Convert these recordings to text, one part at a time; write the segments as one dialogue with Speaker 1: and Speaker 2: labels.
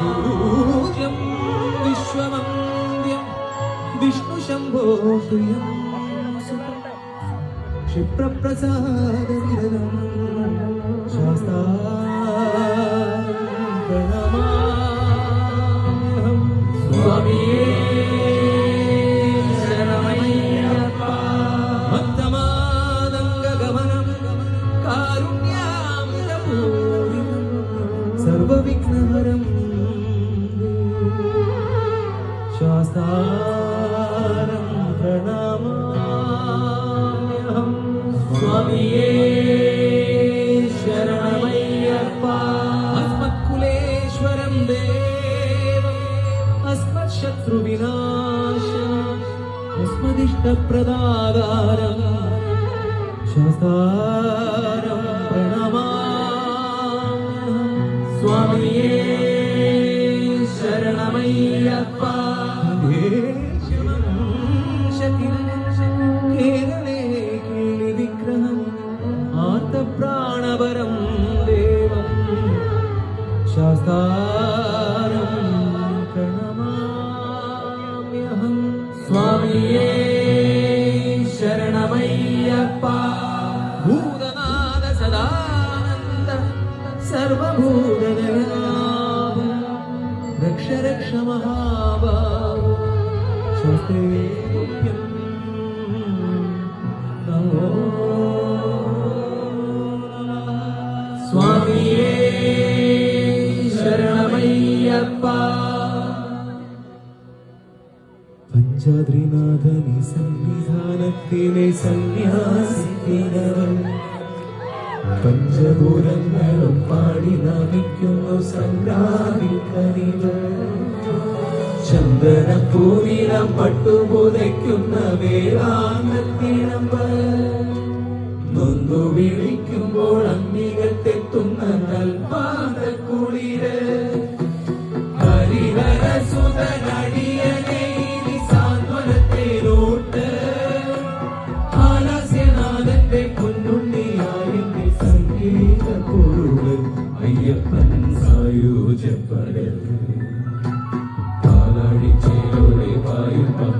Speaker 1: പൂജ്യം വിശ്വമന്ദ്യം വിഷ്ണു ശംഭോ പ്രിയം. ക്ഷിപ്രപ്രസാദം ശാസ്താ പ്രണമാമ്യഹം ശാസ്താരം പ്രണാമാമ്യഹം. സ്വാമിയേ ശരണമയ്യപ്പ. അസ്മത്കുലേശ്വരം ദേവം അസ്മത്ശത്രുവിനാശം അസ്മദിഷ്ടപ്രദാകാരം ശാസ്താരം പ്രണമാമ്യഹം. സ്വാമിയേ स्वामी ये शरणमय्यप्पा। भूतनादसानन्द सर्वभूत रक्ष रक्ष महाभा പഞ്ചാദ്രിനാഥനി സന്നിധാനത്തിലെ സന്യാസിക്കുന്നവൻ പഞ്ചഭൂതങ്ങളും പാടി നമിക്കുന്നു സംഗ്രാമിക്കനിവ് ചന്ദന പൂനിലം പട്ടുപുതയ്ക്കുന്ന വേളാങ്കത്തിനമ്പ്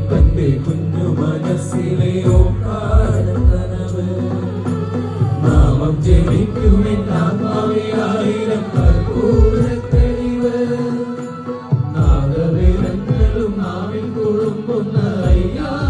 Speaker 1: കഞ്ഞിയപ്പന്റെ കുഞ്ഞു മനസ്സിലെ നാമം ജപിക്കുമെന്നാത്മാവേ ആയിരം കർപ്പൂരത്തെളിവ് നാഗവേദങ്ങളും നാവിൽ കുളുമ്പുന്ന അയ്യാവിൻ